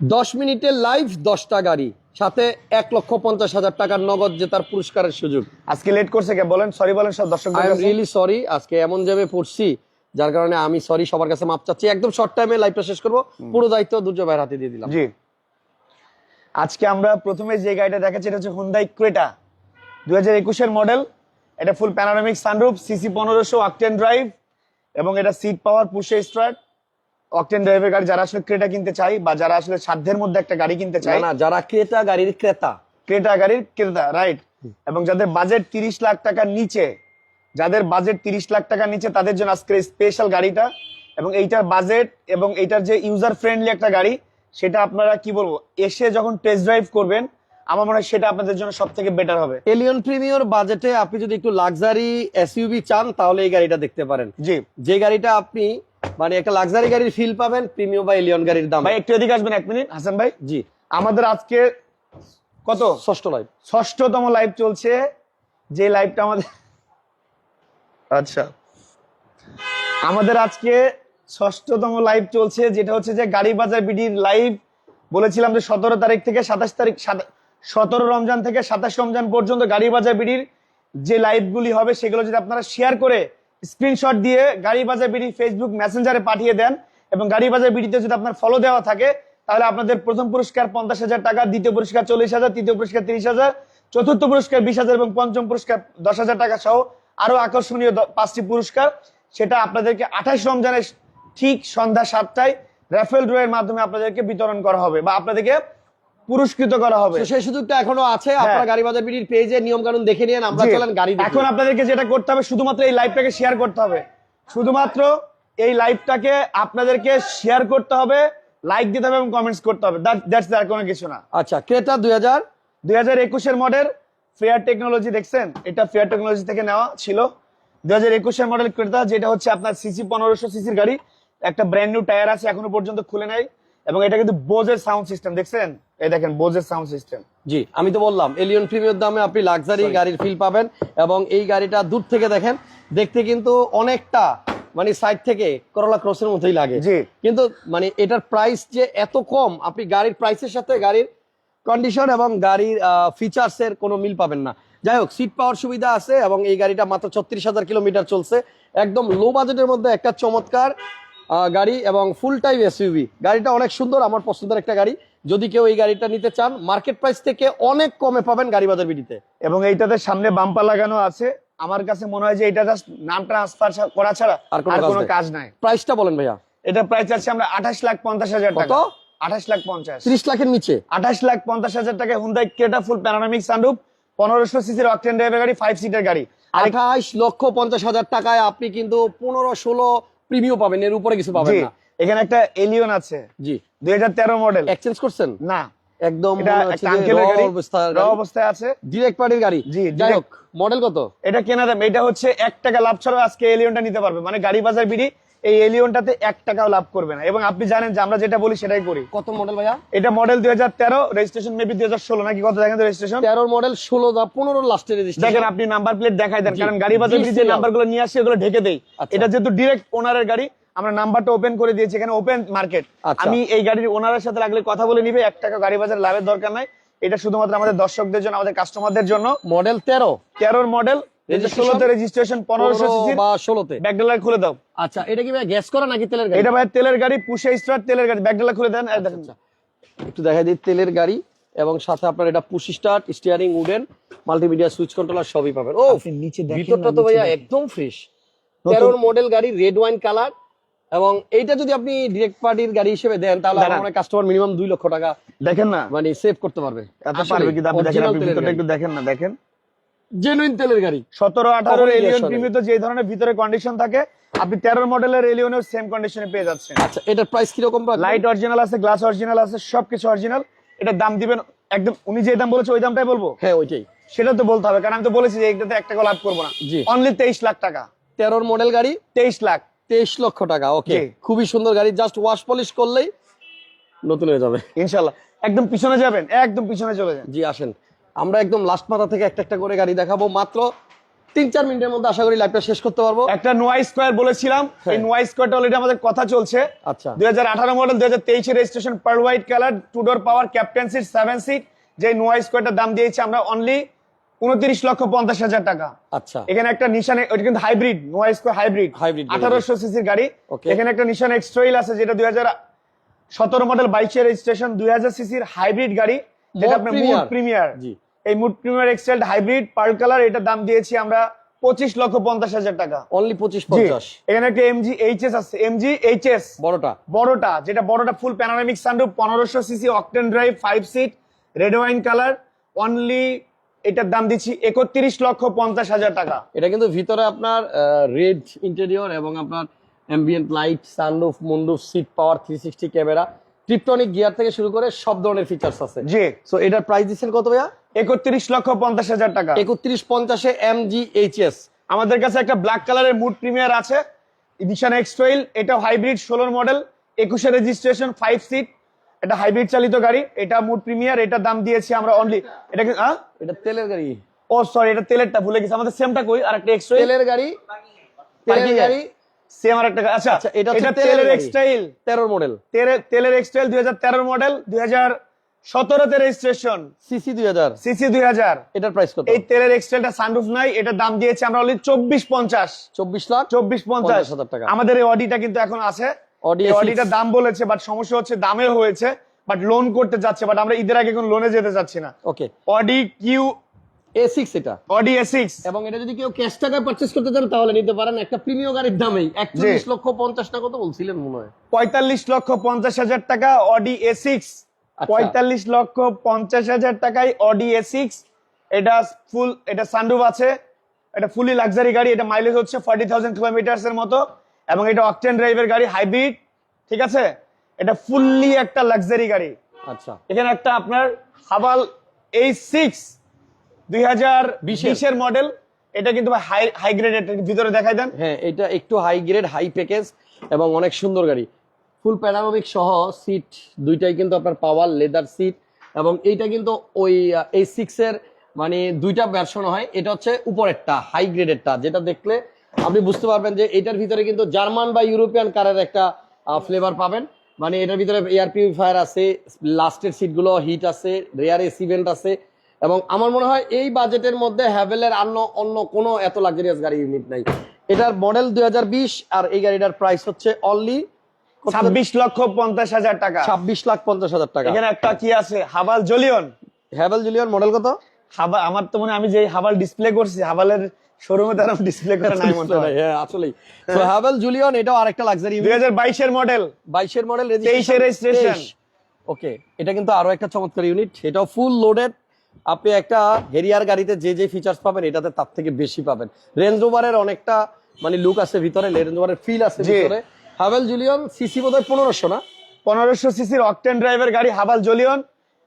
দশ মিনিটের লাইভ দশটা গাড়ি। সাথে এক লক্ষ পঞ্চাশ হাজার টাকার নগদ জেতার পুরস্কারের সুযোগ। আজকে লেট করছে কে? বলেন সরি বলেন সব দর্শক আই এম রিয়েলি সরি আজকে এমন যাবে পড়ছি যার কারণে আমি সরি সবার কাছে মাপ চাচ্ছি। একদম শর্ট টাইমে লাইভটা শেষ করব। পুরো দায়িত্ব দুর্জয় ভাইয়ের হাতে দিয়ে দিলাম। জি। আজকে আমরা প্রথমে যে গাড়িটা দেখাচ্ছি এটা হচ্ছে হুন্দাই ক্রেটা দুই হাজার একুশের মডেল এটা ফুল প্যানোরামিক সানরুফ সিসি পনেরোশো অকটেন ড্রাইভ এবং এটা সিট পাওয়ার পুষে স্টার্ট অকটেন ড্রাইভের গাড়ি যারা আসলে ক্রেটা কিনতে চাই বা যারা আসলে সাধ্যের মধ্যে একটা গাড়ি কিনতে চাই না যারা ক্রেতা গাড়ির ক্রেতা। ক্রেটা গাড়ির ক্রেতা রাইট এবং যাদের বাজেট তিরিশ লাখ টাকার নিচে যাদের বাজেট তিরিশ লাখ টাকার নিচে তাদের জন্য আজকে স্পেশাল গাড়িটা। এবং এইটার বাজেট এবং এইটার যে ইউজার ফ্রেন্ডলি একটা গাড়ি সেটা আপনারা কি বলব এসে যখন টেস্ট ড্রাইভ করবেন আমার মনে হয় সেটা আপনাদের জন্য সব থেকে বেটার হবে। এলিয়ন প্রিমিয়র বাজেটে আপনি যদি একটু লাক্সারি এসইউভি চান তাহলে এই গাড়িটা দেখতে পারেন। জি। যে গাড়িটা আপনি মানে একটা লাক্সারি গাড়ির ফিল পাবেন প্রিমিয়াম বা এলিয়ন গাড়ির দাম। ভাই একটু এদিকে আসবেন এক মিনিট। হাসান ভাই জি। আমাদের আজকে কত? ষষ্ঠ লাইভ ষষ্ঠতম লাইভ চলছে। যে লাইভটা আমাদের আচ্ছা। আমাদের আজকে ষষ্ঠতম লাইভ চলছে যেটা হচ্ছে যে গাড়ি বাজার বিডির লাইভ বলেছিলাম যে সতেরো তারিখ থেকে সাতাশ তারিখ সতেরো রমজান থেকে সাতাশ রমজান পর্যন্ত গাড়ি বাজার বিডির যে লাইভগুলি হবে সেগুলো যদি আপনারা শেয়ার করে স্ক্রিনশট দিয়ে গাড়ি বাজার বিডি ফেসবুক মেসেঞ্জারে পাঠিয়ে দেন এবং গাড়ি বাজার বিডিতে যদি আপনার ফলো দেওয়া থাকে, তাহলে আপনাদের প্রথম পুরস্কার পঞ্চাশ হাজার টাকা, দ্বিতীয় পুরস্কার চল্লিশ হাজার, তৃতীয় পুরস্কার তিরিশ হাজার, চতুর্থ পুরস্কার বিশ হাজার এবং পঞ্চম পুরস্কার দশ হাজার টাকা সহ আরও আকর্ষণীয় পাঁচটি পুরস্কার। সেটা আপনাদেরকে আঠাশ রমজানের ঠিক সন্ধ্যা সাতটায় র্যাফেল ড্রয়ের মাধ্যমে আপনাদেরকে বিতরণ করা হবে বা আপনাদেরকে পুরস্কৃত করা হবে। সেই সুযোগটা এখনও আছে। আপনারা গাড়ি বাজার বিডির পেজে নিয়ম কানুন দেখে নিন আমরা। চলেন গাড়ি এখন আপনাদেরকে যেটা করতে হবে শুধুমাত্র এই লাইভটাকে শেয়ার করতে হবে। শুধুমাত্র এই লাইভটাকে আপনাদেরকে শেয়ার করতে হবে লাইক দিতে হবে এবং কমেন্টস করতে হবে। দ্যাটস আর কোনো কিছু না। আচ্ছা ক্রেতা দুই হাজার? দুই হাজার একুশের মডেল ফেয়ার টেকনোলজি দেখছেন? এটা ফেয়ার টেকনোলজি থেকে নেওয়া ছিল। দুই হাজার একুশের মডেল ক্রেতা যেটা হচ্ছে আপনার সিসি পনেরোশো সিসির গাড়ি। একটা ব্র্যান্ড নিউ টায়ার আছে এখনও পর্যন্ত খুলে নাই। এবং এটা কিন্তু বোজের সাউন্ড সিস্টেম দেখছেন? এই দেখেন বোজের সাউন্ড সিস্টেম জি আমি তো বললাম এলিয়ন প্রিমিয়র দামে আপনি লাক্সারি গাড়ির ফিল পাবেন এবং এই গাড়িটা দূর থেকে দেখেন দেখতে কিন্তু অনেকটা মানে সাইড থেকে করলা ক্রসের মতোই লাগে। জি। কিন্তু মানে এটার প্রাইস যে এত কম আপনি গাড়ির প্রাইসের সাথে গাড়ির কন্ডিশন এবং গাড়ির ফিচার্স এর কোনো মিল পাবেন না। যাই হোক সিট পাওয়ার সুবিধা আছে এবং এই গাড়িটা মাত্র ছত্রিশ হাজার কিলোমিটার চলছে। একদম লো বাজেটের মধ্যে একটা চমৎকার গাড়ি এবং ফুল টাইম এসইউভি গাড়িটা অনেক সুন্দর আমার পছন্দের একটা গাড়ি। যদি কেউ এই গাড়িটা নিতে চান মার্কেট প্রাইস থেকে অনেক কমে পাবেন গাড়ি বাজার বিডিতে। এবং এইটাতে সামনে বাম্পা লাগানো আছে। আমার কাছে মনে হয় যে এটা জাস্ট নাম ট্রান্সফার করা ছাড়া আর কোনো কাজ নাই। প্রাইসটা বলেন ভাইয়া। এটা প্রাইস আছে আমরা আঠাশ লাখ পঞ্চাশ হাজার কত? টাকা। আঠাশ লাখ পঞ্চাশ। ত্রিশ লাখের নিচে। আঠাশ লাখ পঞ্চাশ হাজার টাকা Hyundai Creta full panoramic sunroof পনেরোশো সিসির অকটেন ড্রাইভের গাড়ি ফাইভ সিটের গাড়ি। আর আঠাইশ লক্ষ পঞ্চাশ হাজার টাকায় আপনি কিন্তু পনেরো ষোলো প্রিমিয় পাবেন এর উপরে কিছু পাবেন না। এখানে একটা এলিয়ন আছে। জি। দুই হাজার তেরো মডেল এক্সচেঞ্জ করছেন? না। একদম। অবস্থায় আছে। ডিরেক্ট পার্টির গাড়ি। জি, যাই হোক মডেল কত? এটা কেনা দাম এটা হচ্ছে এক টাকা লাভ ছাড়াও আজকে এলিয়নটা নিতে পারবে। মানে গাড়ি বাজার বিডি এই এলিয়নটাতে এক টাকাও লাভ করবে না। এবং আপনি জানেন যে আমরা যেটা বলি সেটাই করি। কত মডেল ভাইয়া? এটা মডেল দুই হাজার তেরো রেজিস্ট্রেশন মেবি দুই হাজার ষোলো নাকি কত দেখেন রেজিস্ট্রেশন তেরোর মডেল ষোলো দা পনেরো লাস্টের রেজিস্ট্রেশন দেখেন আপনি নাম্বার প্লেট দেখাই দেন। কারণ গাড়ি বাজার যে serial। নাম্বারগুলো নিয়ে আসি ওগুলো ঢেকে দেই। আচ্ছা। এটা যেহেতু ডিরেক্ট ওনারের গাড়ি আমরা নাম্বারটা ওপেন করে দিয়েছি এখানে ওপেন মার্কেট আচ্ছা। আমি এই গাড়ির ওনারের সাথে লাগলে কথা বলে নিবে এক টাকা গাড়ি বাজার লাভের দরকার নাই। এটা শুধুমাত্র আমাদের দর্শকদের জন্য আমাদের কাস্টমারদের জন্য। মডেল তেরো। তেরোর মডেল? ষোলোতে রেজিস্ট্রেশন পনেরোশো বা ষোলোতে। খুলে দাও। আচ্ছা এটা কি ভাই গ্যাস করা নাকি তেলের গাড়ি? এটা ভাই তেলের গাড়ি পুষে স্টার তেলের গাড়ি খুলে দেন দেখেন। আচ্ছা। একটু দেখা দিই তেলের গাড়ি এবং সাথে আপনার এটা push start steering wooden multimedia switch controller সবই পাবেন। ও নিচে ভিতরটা তো ভাইয়া একদম ফ্রেশ তেরোর মডেল গাড়ি রেড ওয়াইন কালার এবং এইটা যদি আপনি ডিরেক্ট পার্টির গাড়ি হিসেবে দেন তাহলে। আমার কাস্টমার মিনিমাম দুই লক্ষ টাকা দেখেন না। মানে সেভ করতে পারবে। এত পারবে কিন্তু আপনি দেখেন আপনি ভিতরটা একটু দেখেন না দেখেন। জেনুইন তেলের গাড়ি। সতেরো আঠারো কখনোই এলিয়ন হবে। প্রিমিয়ার যে ধরনের ভিতরে কন্ডিশন থাকে আপনি তেরোর মডেলের এলিয়নের সেম কন্ডিশনে পেয়ে যাচ্ছেন। আচ্ছা এটার প্রাইস কীরকম রাখবেন? লাইট অরিজিনাল আছে গ্লাস অরিজিনাল আছে সবকিছু অরিজিনাল এটা দাম দিবেন একদম উনি যে দাম বলেছে ওই দামটাই বলব? হ্যাঁ ওইটাই। সেটা তো বলতে হবে কারণ আমি তো বলেছি যে এটাতে একটা লাভ করব না। জি। অনলি তেইশ লাখ টাকা। তেরোর মডেল গাড়ি। তেইশ লাখ। তেইশ লক্ষ টাকা ওকে খুবই সুন্দর গাড়ি জাস্ট ওয়াশ পলিশ করলেই নতুন হয়ে যাবে। ইনশাল্লাহ। একদম পিছনে যাবেন একদম পিছনে চলে যান। জি আসেন। আমরা একদম লাস্ট মাথা থেকে একটা একটা করে গাড়ি দেখাবো মাত্র তিন চার মিনিটের মধ্যে আশা করি লাইভটা শেষ করতে পারব। একটা নোয়াই স্কোয়ার বলেছিলাম এই। নোয়াই স্কোয়ারটা অলরেডি আমাদের কথা চলছে। আচ্ছা। দুই হাজার আঠারো মডেল দুই হাজার তেইশে registration pearl white colour two door power captain seat seven seat যে নোয়াই স্কোয়ারটার দাম দিয়েছি আমরা অনলি উনত্রিশ লক্ষ পঞ্চাশ হাজার টাকা। আচ্ছা। এখানে একটা নিশানে ওইটা কিন্তু হাইব্রিড নোয়াই স্কোয়ার হাইব্রিড গাড়ি। আঠারোশো সিসির গাড়ি। এখানে একটা নিশান এক্সট্রেইল আছে যেটা দুই হাজার সতেরো মডেল বাইশের রেজিস্ট্রেশন দুই হাজার সিসির হাইব্রিড গাড়ি। যেটা আপনার মুড প্রিমিয়ার জি। এই mood premier excel hybrid pearl colour এটার দাম দিয়েছি আমরা পঁচিশ লক্ষ পঞ্চাশ হাজার টাকা। অনলি পঁচিশ পঞ্চাশ। এখানে একটা এমজি এইচএস আছে। এমজি এইচএস বড়টা। বড়টা যেটা বড়টা ফুল প্যানোরামিক সানরুফ পনেরোশো CC octane drive five seat red wine colour only এটার দাম দিচ্ছি একত্রিশ লক্ষ পঞ্চাশ হাজার টাকা। এটা কিন্তু ভিতরে আপনার রেড ইন্টেরিয়র এবং আপনার ambient light sunroof moonroof seat power three sixty camera tiptronic gear থেকে শুরু করে সব ধরনের ফিচার্স আছে। জি। সো এটার প্রাইস দিচ্ছেন কত ভাইয়া? একত্রিশ লক্ষ পঞ্চাশ হাজার টাকা। একত্রিশ পঞ্চাশে এম জি এইচ এস আমাদের কাছে একটা ব্ল্যাক কালারের মুড প্রিমিয়ার আছে। নিশান এক্সট্রেইল এটা হাইব্রিড ষোলোর মডেল একুশে রেজিস্ট্রেশন ফাইভ সিট এটা হাইব্রিড চালিত গাড়ি এটা মুড প্রিমিয়ার এটার দাম দিয়েছি আমরা অনলি এটা কি আহ? এটা তেলের গাড়ি। ও সরি এটা তেলেরটা ভুলে গেছি। আমাদের সেমটা কই? আর একটা এক্সট্রেইল তেলের গাড়ি তেলের গাড়ি। সেম আর একটা আচ্ছা আচ্ছা, এটা এটা তেলের তেলের গাড়ি। এক্সটাইল তেরোর মডেল তেলের এক্সটাইল দুই হাজার তেরো মডেল দুই হাজার সতেরোতে রেজিস্ট্রেশন সিসি দুই হাজার। সিসি এটার প্রাইস কত? এই তেলের সানরুফ নাই এটার দাম দিয়েছে আমরা অনলি চব্বিশ পঞ্চাশ। চব্বিশ লাখ চব্বিশ পঞ্চাশ। 50,000 টাকা। আমাদের এই অডিটা কিন্তু এখন আছে। Audi এই A6 অডিটার দাম বলেছে বাট সমস্যা হচ্ছে দামে হয়েছে বাট লোন করতে যাচ্ছে বাট আমরা ঈদের আগে কোন লোনে যেতে চাচ্ছি না। Okay Audi Q A six এটা। অডি এ সিক্স এবং এটা যদি কেউ ক্যাশ টাকায় পারচেস করতে চান তাহলে নিতে পারেন একটা প্রিমিয়াম গাড়ির দামেই। একচল্লিশ লক্ষ পঞ্চাশ টাকা তো বলছিলেন মনে হয়। পঁয়তাল্লিশ লক্ষ পঞ্চাশ হাজার টাকা অডি এ সিক্স। পঁয়তাল্লিশ লক্ষ পঞ্চাশ হাজার টাকায় অডি এ সিক্স এটা ফুল এটা সানরুফ আছে। এটা ফুলি লাক্সারি গাড়ি এটা মাইলেজ হচ্ছে ফর্টি থাউজেন্ড কিলোমিটার্স এর মতো। এবং এটা অকটেন ড্রাইভের গাড়ি হাইব্রিড ঠিক আছে? এটা ফুললি একটা লাক্সারি গাড়ি। আচ্ছা। এখানে একটা আপনার হাবাল এই সিক্স দুই হাজার বিশের মডেল এটা কিন্তু হাই হাই গ্রেডের ভিতরে দেখাই দেন। হ্যাঁ এটা একটু হাই গ্রেড হাই প্যাকেজ এবং অনেক সুন্দর গাড়ি। ফুল প্যানারোমিক সহ সিট দুইটাই কিন্তু আপনার পাওয়ার লেদার সিট এবং এইটা কিন্তু ওই এই সিক্স এর মানে দুইটা ভার্সন হয়। এটা হচ্ছে উপরেরটা হাই গ্রেডেরটা যেটা দেখলে আপনি বুঝতে পারবেন যে এটার ভিতরে কিন্তু জার্মান বা ইউরোপিয়ান কারের একটা ফ্লেভার পাবেন। মানে এটার ভিতরে এয়ার পিউরিফায়ার আছে লাস্টের সিটগুলো হিট আছে রেয়ার এসি ভেন্ট আছে। এবং আমার মনে হয় এই বাজেটের মধ্যে হ্যাভেলের অন্য অন্য কোনো এত লাক্সারিয়াস গাড়ি ইউনিট নাই। এটার মডেল দুই হাজার বিশ আর এই গাড়িটার প্রাইস হচ্ছে অনলি ছাব্বিশ লক্ষ পঞ্চাশ হাজার টাকা। ছাব্বিশ লাখ পঞ্চাশ হাজার টাকা। এখানে একটা কি আছে? হাবাল জলিয়ন হ্যাভেল জুলিয়ন মডেল কত? হাবা আমার তো মনে আমি যে হাবাল ডিসপ্লে করছি হাবালের শোরুমে তারা ডিসপ্লে করে নাই মনে হয়। হ্যাঁ আসলেই। তো হ্যাভেল জুলিয়ন এটাও আরেকটা লাক্সারি দুই হাজার বাইশের মডেল বাইশের মডেল 23 এর registration। ওকে এটা কিন্তু আরও একটা চমৎকার ইউনিট এটাও ফুল লোডেড আপনি একটা হেরিয়ার গাড়িতে যে যে ফিচার্স পাবেন এটাতে তার থেকে বেশি পাবেন। রেঞ্জ রোভারের অনেকটা মানে লুক আছে ভিতরে রেঞ্জ রোভারের ফিল আছে। ভিতরে। হাভেল জুলিয়ন সিসি বোধহয় পনেরোশো না? পনেরোশো সিসির অকটেন ড্রাইভের গাড়ি হাবাল জলিয়ন।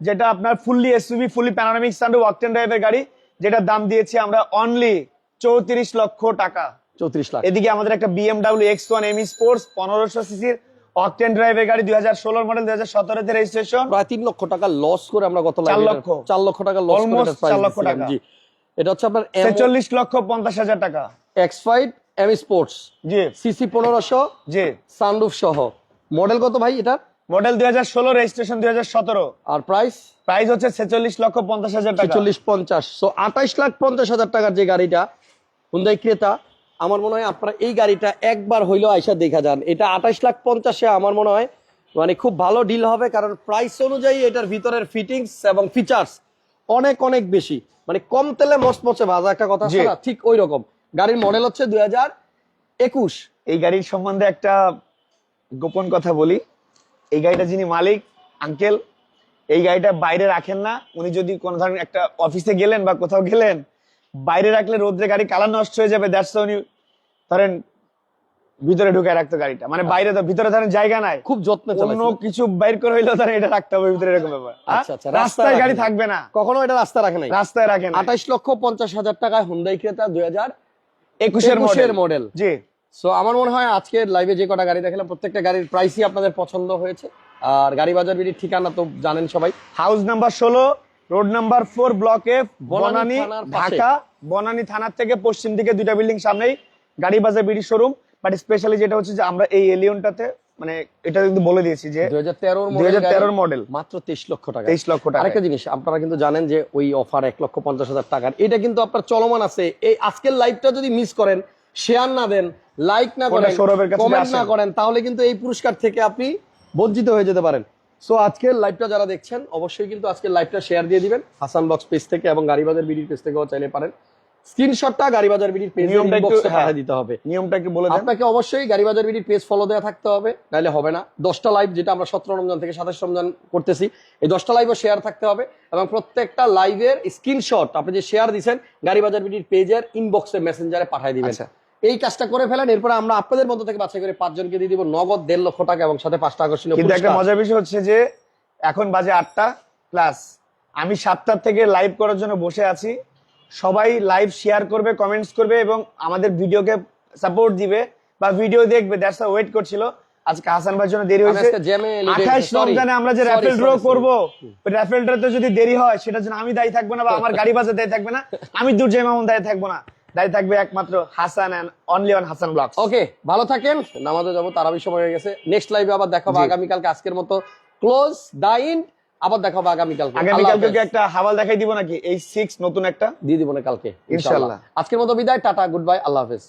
যেটা আপনার fully SUV fully panoramic sunroof octane ড্রাইভের গাড়ি যেটার দাম দিয়েছি আমরা অনলি চৌত্রিশ লক্ষ টাকা। চৌত্রিশ লাখ। এদিকে আমাদের একটা BMW X one M sports পনেরোশো সিসির অকটেন ড্রাইভের গাড়ি দুই হাজার ষোলোর মডেল দুই হাজার সতেরোতে রেজিস্ট্রেশন প্রায় তিন লক্ষ টাকা লস করে আমরা গত চার লক্ষ। চার লক্ষ টাকা লস এটার চার লক্ষ টাকা। জি। এটা হচ্ছে আপনার ছেচল্লিশ লক্ষ পঞ্চাশ হাজার টাকা। এক্স ফাইভ এম স্পোর্টস জি। সিসি পনেরোশো জি। সানরুফ সহ। মডেল কত ভাই এটা? মডেল দুই হাজার ষোলো রেজিস্ট্রেশন দুই হাজার সতেরো। আর প্রাইস প্রাইস হচ্ছে ছেচল্লিশ লক্ষ পঞ্চাশ হাজার ছেচল্লিশ পঞ্চাশ। সো আঠাইশ লাখ পঞ্চাশ হাজার টাকার যে গাড়িটা হুন্দাই ক্রেতা আমার মনে হয় আপনারা এই গাড়িটা একবার হইলেও আইসা দেখা যান। এটা আঠাইশ লাখ পঞ্চাশে আমার মনে হয় মানে খুব ভালো ডিল হবে কারণ প্রাইস অনুযায়ী এটার ভিতরের ফিটিংস এবং ফিচার্স অনেক অনেক বেশি। মানে কম তেলে মচমচে ভাজা একটা কথা ঠিক ওই রকম গাড়ির মডেল হচ্ছে দুই হাজার একুশ। এই গাড়ির সম্বন্ধে একটা গোপন কথা বলি। এই গাড়িটা যিনি মালিক আঙ্কেল এই গাড়িটা বাইরে রাখেন না। উনি যদি কোনো ধরনের একটা অফিসে গেলেন বা কোথাও গেলেন বাইরে রাখলে রোদ্রে গাড়ি কালার নষ্ট হয়ে যাবে দ্যাটস উনি ধরেন ভিতরে ঢুকায় রাখতো গাড়িটা। মানে বাইরে তো ভিতরে ধরেন জায়গা নাই। খুব যত্ন অন্য কিছু বাইর করে হইলেও ধরেন এটা রাখতে হবে ভিতরে এরকম ব্যাপার? আচ্ছা, আচ্ছা, রাস্তায় রাস্তায় গাড়ি থাকবে না। কখনো এটা রাস্তা রাখে নাই। রাস্তায় রাখেন আঠাশ লক্ষ পঞ্চাশ হাজার টাকায় হুন্দাই ক্রেতা দুই হাজার একুশের মডেল জি। সো আমার মনে হয় আজকের লাইভে যে কটা গাড়ি দেখালাম প্রত্যেকটা গাড়ির প্রাইসই আপনাদের পছন্দ হয়েছে। আর গাড়ি বাজার বিডির ঠিকানা তো জানেন সবাই। হাউস নাম্বার ষোলো road number four block F Banani. Dhaka. Banani থানার থেকে পশ্চিম দিকে দুইটা বিল্ডিং সামনেই গাড়ি বাজার বিডি শোরুম বাট স্পেশালি যেটা হচ্ছে যে আমরা এই এলিয়নটাতে মানে এটা কিন্তু বলে দিয়েছি যে দুই হাজার মডেল মাত্র তেইশ লক্ষ টাকা। তেইশ লক্ষ টাকা। আরেকটা জিনিস আপনারা কিন্তু জানেন যে ওই অফার এক লক্ষ পঞ্চাশ হাজার টাকার। এটা কিন্তু আপনার চলমান আছে। এই আজকের লাইভটা যদি মিস করেন শেয়ার না দেন লাইক না করেন কমেন্ট না। করেন তাহলে কিন্তু এই পুরস্কার থেকে আপনি বঞ্চিত হয়ে যেতে পারেন সো আজকের লাইভটা যারা দেখছেন অবশ্যই কিন্তু আজকের লাইভটা শেয়ার দিয়ে দিবেন হাসান বক্স পেজ থেকে এবং গাড়িবাজার বিডির পেজ থেকেও চাইলে পারেন স্ক্রিনশটটা গাড়িবাজার বিডির পেজে ইনবক্সে হ্যাঁ। পাঠিয়ে দিতে হবে নিয়মটা কি বলে দেন আপনাকে অবশ্যই গাড়িবাজার বিডির পেজ ফলো দেওয়া থাকতে হবে নাহলে হবে না দশটা লাইভ যেটা আমরা সতেরো রমজান থেকে সাতাশ রমজান করতেছি এই দশটা লাইভও শেয়ার থাকতে হবে এবং প্রত্যেকটা লাইভের স্ক্রিনশট আপনি যে শেয়ার দিচ্ছেন গাড়িবাজার বিডির পেজের ইনবক্সে মেসেঞ্জারে পাঠিয়ে দিবেন আচ্ছা। এই কাজটা করে ফেলেন এরপরে আমরা আপনাদের মধ্যে থেকে বাছাই করে পাঁচজনকে দিয়ে দিব নগদ দেড় লক্ষ টাকা এবং সাথে পাঁচটা আকর্ষণীয় কিন্তু একটা। মজার বিষয় হচ্ছে যে এখন বাজে আটটা প্লাস আমি সাতটার থেকে লাইভ করার জন্য বসে আছি। সবাই লাইভ শেয়ার করবে কমেন্টস করবে এবং আমাদের ভিডিওকে সাপোর্ট দিবে বা ভিডিও দেখবে। দ্যাটস ওয়েট করছিল। আজকে হাসান ভাইয়ের জন্য দেরি হয়েছে। আঠাশ রমজানে আমরা যে র্যাফেল ড্র. করব র্যাফেল ড্রতে যদি দেরি হয় সেটার জন্য আমি দায়ী থাকব না বা আমার গাড়ি বাজার দায়ী থাকবে না। আমি দুর্জয় মামুন দায়ী থাকব না। দায়ী থাকবে একমাত্র Hasan and only on Hasan blogs okay ভালো থাকেন। নামাজে যাব তারাবি সময় হয়ে গেছে। নেক্সট লাইভে আবার দেখাবো। আগামীকালকে আজকের মতো ক্লোজ দা ইন্ড আবার দেখাবো আগামীকালকে। আল্লাহ আগামীকালকে কি একটা হাওয়াল দেখাই দিব নাকি? এই সিক্স নতুন একটা? দিয়ে দিব না কালকে। ইনশাআল্লাহ। আজকের মতো বিদায় টাটা গুড বাই আল্লাহ হাফেজ।